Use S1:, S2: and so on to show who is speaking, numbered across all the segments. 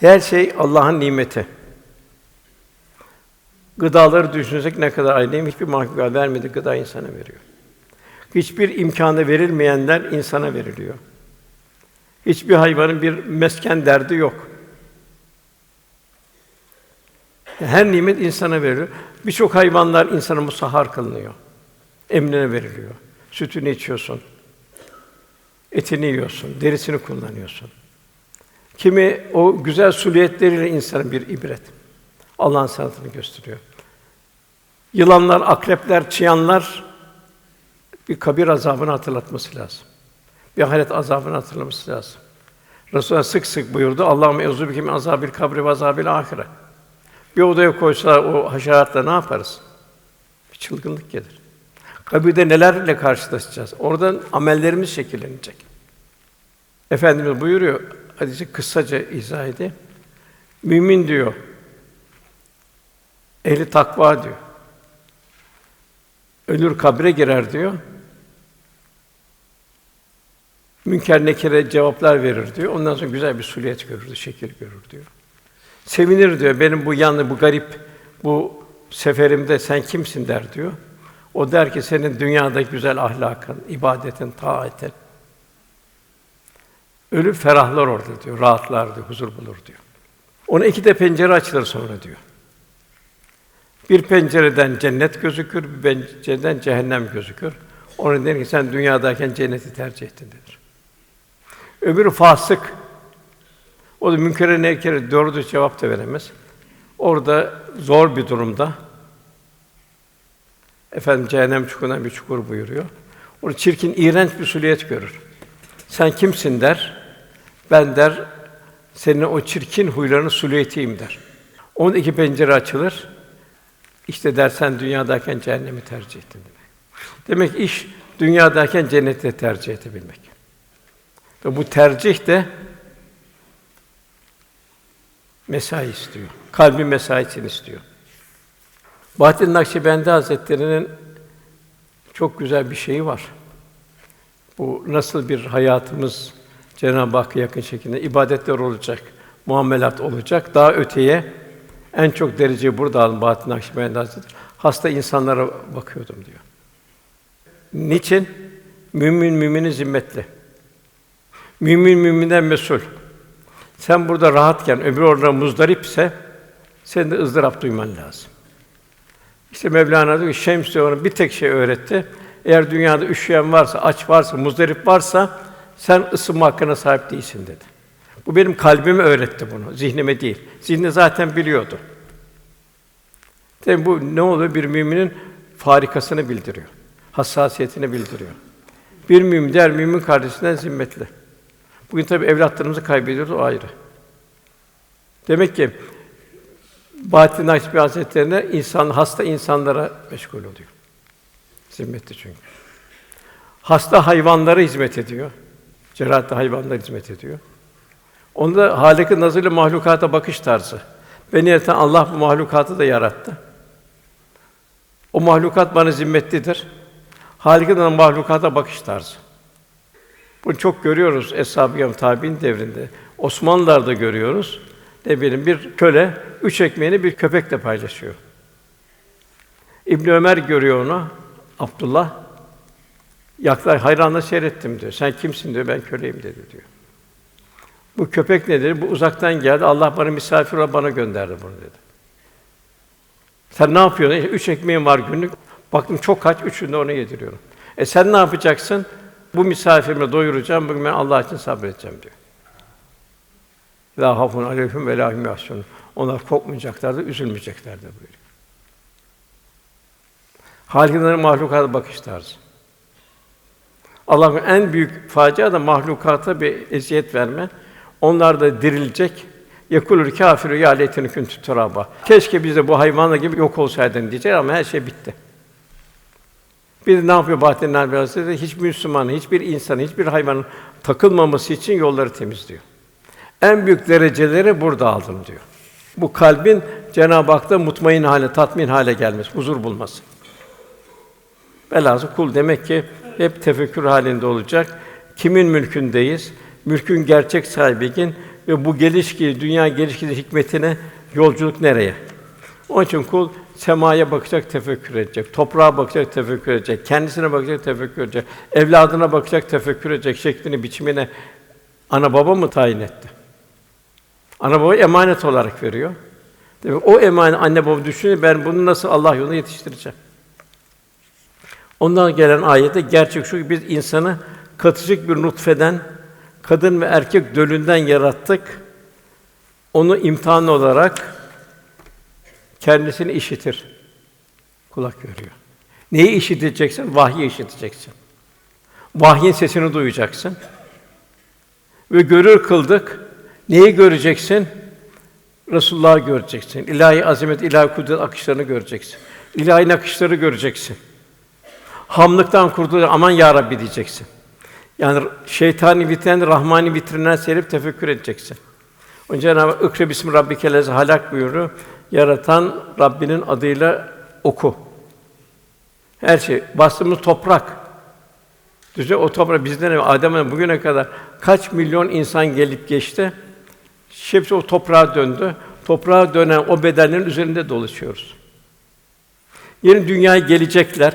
S1: Her şey Allah'ın nimeti. Gıdaları düşünsek ne kadar ayrıyım, hiçbir mahluka vermedi gıda insana veriyor. Hiçbir imkanı verilmeyenler insana veriliyor. Hiçbir hayvanın bir mesken derdi yok. Her nimet insana veriliyor. Birçok hayvanlar insana musahhar kılınıyor. Emrine veriliyor. Sütünü içiyorsun. Etini yiyorsun, derisini kullanıyorsun. Kimi o güzel suliyetleriyle insanın bir ibret. Allah'ın sanatını gösteriyor. Yılanlar, akrepler, çıyanlar bir kabir azabını hatırlatması lazım. Bir ahiret azabını hatırlaması lazım. Resulullah sık sık buyurdu. Allah'ım euzu bike min azabil kabri ve azabil ahire. Bir odaya koysa o haşeratla ne yaparız? Bir çılgınlık gelir. Kabirde nelerle karşılaşacağız? Oradan amellerimiz şekillenecek. Efendimiz buyuruyor, hadisi kısaca izah edeyim. Mümin diyor, ehli takva diyor. Ölür kabre girer diyor. Münker nekire cevaplar verir diyor. Ondan sonra güzel bir suliyet görür, şekil görür diyor. Sevinir diyor. Benim bu yanlı, bu garip, bu seferimde sen kimsin der diyor. O der ki senin dünyada güzel ahlakın, ibadetin, taatin. Ölüp ferahlar orada diyor, rahatlar diyor, huzur bulur diyor. Ona iki de pencere açılır sonra diyor. Bir pencereden cennet gözükür, bir pencereden cehennem gözükür. Onun der ki sen dünyadayken cenneti tercih ettin denir. Öbürü fasık. O da münkere nekere doğru cevap da veremez. Orada zor bir durumda. Efendim cehennem çukurundan bir çukur buyuruyor. Orada çirkin, iğrenç bir suliyet görür. Sen kimsin der. Ben der senin o çirkin huylarını suliyetiyim der. Onun iki pencere açılır. İşte dersen dünyadayken cehennemi tercih ettin demek. Demek iş dünyadayken cenneti tercih edebilmek. Ve bu tercih de mesai istiyor. Kalbin mesaisini istiyor. Bahattin Nakşibendi Hazretleri'nin çok güzel bir şeyi var. Bu nasıl bir hayatımız Cenab-ı Hakk'a yakın şekilde ibadetler olacak, muamelat olacak. Daha öteye en çok dereceyi burada alın Bahattin Nakşibendi Hazretleri. Hasta insanlara bakıyordum diyor. Niçin? Mümin müminin zimmetli. Mümin müminden mesul. Sen burada rahatken öbür orada muzdaripse sen de ızdırap duyman lazım. İşte Mevlana diyor ki Şems diyor bir tek şey öğretti. Eğer dünyada üşüyen varsa, aç varsa, muzdarip varsa sen ısınma hakkına sahip değilsin dedi. Bu benim kalbime öğretti bunu, zihnime değil. Zihni zaten biliyordu. Tabi bu ne oluyor? Bir müminin farikasını bildiriyor. Hassasiyetini bildiriyor. Bir mümin diğer mümin kardeşinden zimmetli. Bugün tabi evlatlarımızı kaybediyoruz o ayrı. Demek ki Bahattin Nakşibendi Hazretlerine insan hasta insanlara meşgul oluyor. Zimmetli çünkü. Hasta hayvanlara hizmet ediyor. Cerrahatta hayvanlara hizmet ediyor. Onda Hâlik-i nazırlı mahlukata bakış tarzı. Beni yaratan Allah bu mahlukatı da yarattı. O mahlukat bana zimmetlidir. Nazırlı mahlukata bakış tarzı. Bunu çok görüyoruz Eshab-ı tabi'in devrinde. Osmanlılar'da görüyoruz. Ne bileyim bir köle üç ekmeğini bir köpekle paylaşıyor. İbn Ömer görüyor onu. Abdullah yaklar hayranla seyrettim diyor. Sen kimsin diyor. Ben köleyim dedi diyor. Bu köpek nedir? Bu uzaktan geldi. Allah bana misafir olarak bana gönderdi bunu dedi. Sen ne yapıyorsun? İşte üç ekmeğim var günlük. Baktım çok kaç, üçünü de ona yediriyorum. E sen ne yapacaksın? Bu misafirimi doyuracağım, bugün ben Allah için sabredeceğim diyor. La hafun aleyhim ve la hum yahzunun. Onlar korkmayacaklardı, üzülmeyeceklerdi buyuruyor. Haliklerin mahlukata bakış tarzı. Allah'ın en büyük facia da mahlukata bir eziyet verme. Onlar da dirilecek. Yekulur kâfiru ya leyteni kuntu turaba. Keşke biz de bu hayvanla gibi yok olsaydın diyecek ama her şey bitti. Bir ne yapıyor Bahattin Narbi Hazretleri? Hiçbir Müslümanın, hiçbir insanın, hiçbir hayvanın takılmaması için yolları temizliyor. En büyük dereceleri burada aldım diyor. Bu kalbin Cenab-ı Hak'ta mutmain hale, tatmin hale gelmesi, huzur bulması. Velhâsıl kul demek ki hep tefekkür halinde olacak. Kimin mülkündeyiz? Mülkün gerçek sahibi kim? ve bu geliş dünya geliş hikmetine yolculuk nereye? Onun için kul semaya bakacak, tefekkür edecek. Toprağa bakacak, tefekkür edecek. Kendisine bakacak, tefekkür edecek. Evladına bakacak, tefekkür edecek. Şeklini, biçimine ana baba mı tayin etti? Ana baba emanet olarak veriyor. Demek o emanet anne baba düşünüyor ben bunu nasıl Allah yolunda yetiştireceğim. Ondan gelen ayette gerçek şu ki biz insanı katışık bir nutfeden kadın ve erkek dölünden yarattık. Onu imtihan olarak kendisini işitir. Kulak görüyor. Neyi işiteceksin? Vahyi işiteceksin. Vahyin sesini duyacaksın. Ve görür kıldık. Neyi göreceksin? Resulullah'ı göreceksin. İlahi azamet, ilahi kudret akışlarını göreceksin. İlahi nakışları göreceksin. Hamlıktan kurtulur, aman ya Rabbi diyeceksin. Yani şeytani vitrin, rahmani vitrinden serip tefekkür edeceksin. Onun Cenab-ı Hak "Ikra bismi rabbikellez halak buyuruyor. Yaratan Rabbinin adıyla oku. Her şey bastığımız toprak. Düze o toprak bizden Adem'den bugüne kadar kaç milyon insan gelip geçti. Hepsi o toprağa döndü. Toprağa dönen o bedenlerin üzerinde dolaşıyoruz. Yeni dünyaya gelecekler.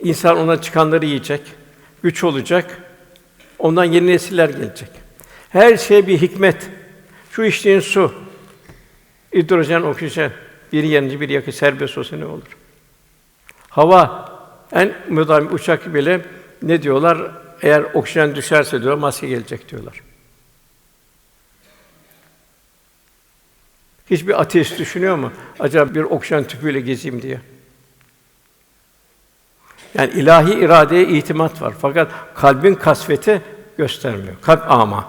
S1: İnsan ona çıkanları yiyecek. Güç olacak. Ondan yeni nesiller gelecek. Her şey bir hikmet. Şu içtiğin su, hidrojen, oksijen, biri yanıcı, biri yakıcı, serbest olsa ne olur? Hava, en müdahim uçak bile ne diyorlar? Eğer oksijen düşerse diyor, maske gelecek diyorlar. Hiçbir ateist düşünüyor mu? Acaba bir oksijen tüpüyle gezeyim diye. Yani ilahi iradeye itimat var. Fakat kalbin kasveti göstermiyor. Kalp ama.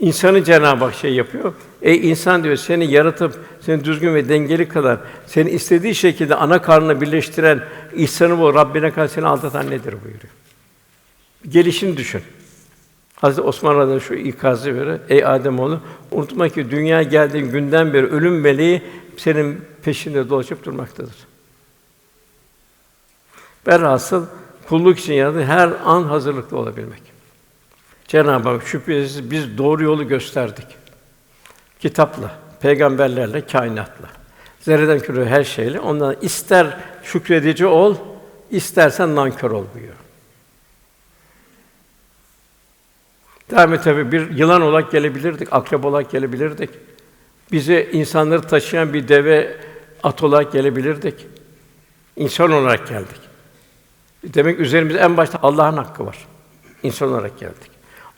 S1: İnsanı Cenab-ı Hak şey yapıyor. Ey insan diyor seni yaratıp seni düzgün ve dengeli kadar seni istediği şekilde ana karnına birleştiren ihsanı bu Rabbine karşı seni aldatan nedir buyuruyor. Gelişini düşün. Hazreti Osman Radya şu ikazı verir. Ey Ademoğlu unutma ki dünya geldiğin günden beri ölüm meleği senin peşinde dolaşıp durmaktadır. Velhasıl kulluk için yaradı her an hazırlıklı olabilmek. Cenab-ı Hak şüphesiz biz doğru yolu gösterdik. Kitapla, peygamberlerle, kainatla. Zerreden küre her şeyle. Ondan ister şükredici ol, istersen nankör ol buyuruyor. Devam tabi bir yılan olarak gelebilirdik, akrep olarak gelebilirdik. Bizi insanları taşıyan bir deve at olarak gelebilirdik. İnsan olarak geldik. Demek üzerimizde en başta Allah'ın hakkı var. İnsan olarak geldik.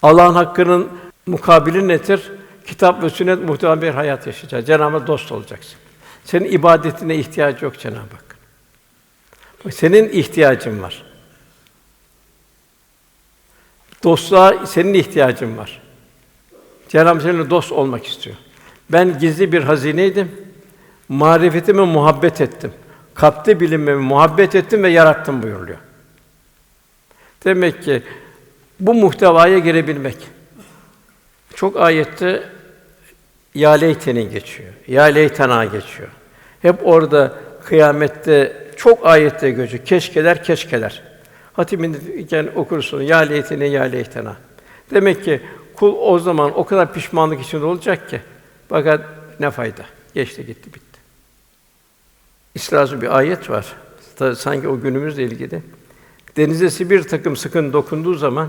S1: Allah'ın hakkının mukabili nedir? Kitap ve sünnet muhtemelen bir hayat yaşayacağız. Cenab-ı dost olacaksın. Senin ibadetine ihtiyacı yok Cenab-ı Hak. Senin ihtiyacın var. Dostluğa senin ihtiyacın var. Cenab-ı Hak seninle dost olmak istiyor. Ben gizli bir hazineydim. Marifetime muhabbet ettim. Kalpte bilinmemi muhabbet ettim ve yarattım buyuruluyor. Demek ki bu muhtevaya girebilmek. Çok ayette ya leyteni geçiyor. Ya leytena geçiyor. Hep orada kıyamette çok ayette geçiyor. Keşkeler, keşkeler. Hatimindeyken okursun ya leyteni ya leytena. Demek ki kul o zaman o kadar pişmanlık içinde olacak ki fakat ne fayda? Geçti gitti bitti. İsra'da bir ayet var. Ta- Sanki o günümüzle ilgili. Denize bir takım sıkın dokunduğu zaman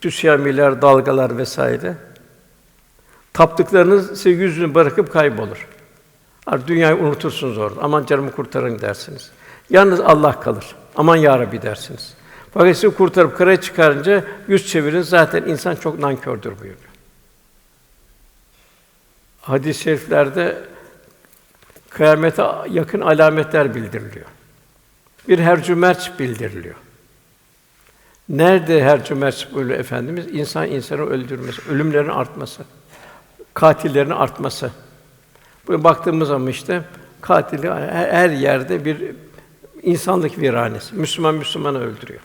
S1: tüsyamiler, dalgalar vesaire taptıklarınız size yüzünü bırakıp kaybolur. Artık dünyayı unutursunuz orada. Aman canımı kurtarın dersiniz. Yalnız Allah kalır. Aman ya Rabbi dersiniz. Fakat sizi kurtarıp karaya çıkarınca yüz çevirin zaten insan çok nankördür buyuruyor. Hadis-i şeriflerde kıyamete yakın alametler bildiriliyor. Bir hercümerç bildiriliyor. Nerede hercümerç buyuruyor Efendimiz? İnsan insanı öldürmesi, ölümlerin artması, katillerin artması. Bugün baktığımız zaman işte katili her her yerde bir insanlık viranesi. Müslüman Müslümanı öldürüyor.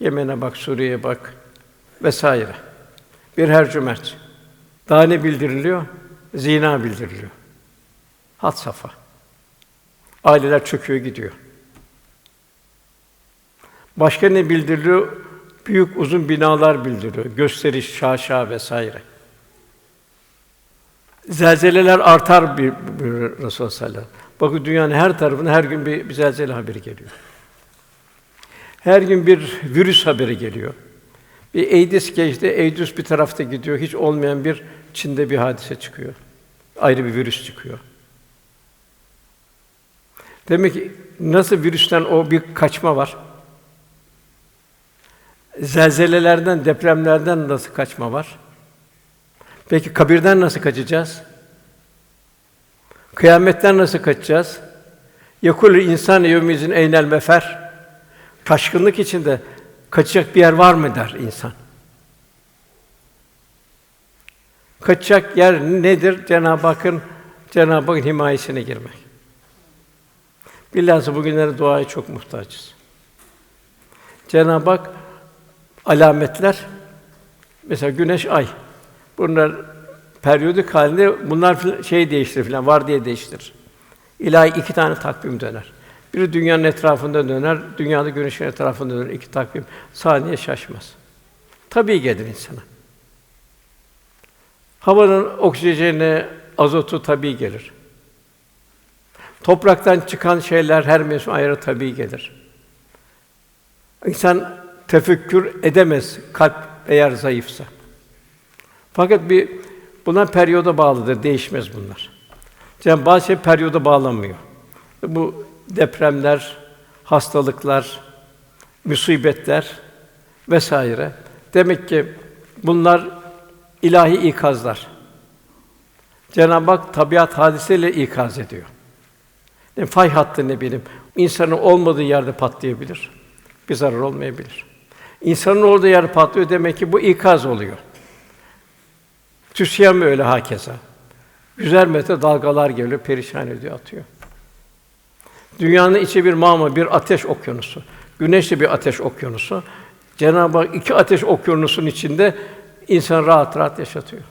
S1: Yemen'e bak, Suriye'ye bak vesaire. Bir hercümerç. Daha ne bildiriliyor? Zina bildiriliyor. Had safa. Aileler çöküyor gidiyor. Başka ne bildiriliyor? Büyük uzun binalar bildiriyor. Gösteriş, şaşa vesaire. Zelzeleler artar bir, bir Resulullah sallallahu aleyhi. Bakın dünyanın her tarafına her gün bir, bir zelzele haberi geliyor. Her gün bir virüs haberi geliyor. Bir Eydis geçti, Eydüs bir tarafta gidiyor. Hiç olmayan bir Çin'de bir hadise çıkıyor. Ayrı bir virüs çıkıyor. Demek ki nasıl virüsten o bir kaçma var? Zelzelelerden, depremlerden nasıl kaçma var? Peki kabirden nasıl kaçacağız? Kıyametten nasıl kaçacağız? Yakul insan yevmizin eynel mefer. Taşkınlık içinde kaçacak bir yer var mı der insan. Kaçacak yer nedir? Cenab-ı Hakk'ın Cenab-ı Hakk'ın himayesine girmek. Bilhassa bugünlere duaya çok muhtaçız. Cenab-ı Hak alametler mesela güneş, ay. Bunlar periyodik halinde bunlar şey değiştirir filan, var diye değiştirir. İlahi iki tane takvim döner. Biri dünyanın etrafında döner, dünyada güneşin etrafında döner. iki takvim saniye şaşmaz. Tabii gelir insana. Havanın oksijeni, azotu tabii gelir. Topraktan çıkan şeyler her mevsim ayrı tabii gelir. İnsan tefekkür edemez kalp eğer zayıfsa. Fakat bir buna periyoda bağlıdır, değişmez bunlar. Yani bazı şey periyoda bağlanmıyor. Bu depremler, hastalıklar, musibetler vesaire. Demek ki bunlar ilahi ikazlar. Cenab-ı Hak tabiat hadiseyle ikaz ediyor. Yani fay hattı ne bileyim, insanın olmadığı yerde patlayabilir. Bir zarar olmayabilir. İnsanın olduğu yer patlıyor demek ki bu ikaz oluyor. Tüsyan öyle hakeza. Yüzer metre dalgalar geliyor, perişan ediyor, atıyor. Dünyanın içi bir mağma, bir ateş okyanusu. Güneş de bir ateş okyanusu. Cenab-ı Hak iki ateş okyanusunun içinde insan rahat rahat yaşatıyor.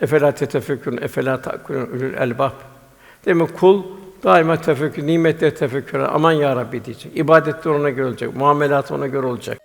S1: Efela tetefekkürün, efela takulun ülül elbab. Demek kul daima tefekkür, nimetleri tefekkür, aman ya Rabbi diyecek. İbadetler ona göre olacak, muamelat ona göre olacak.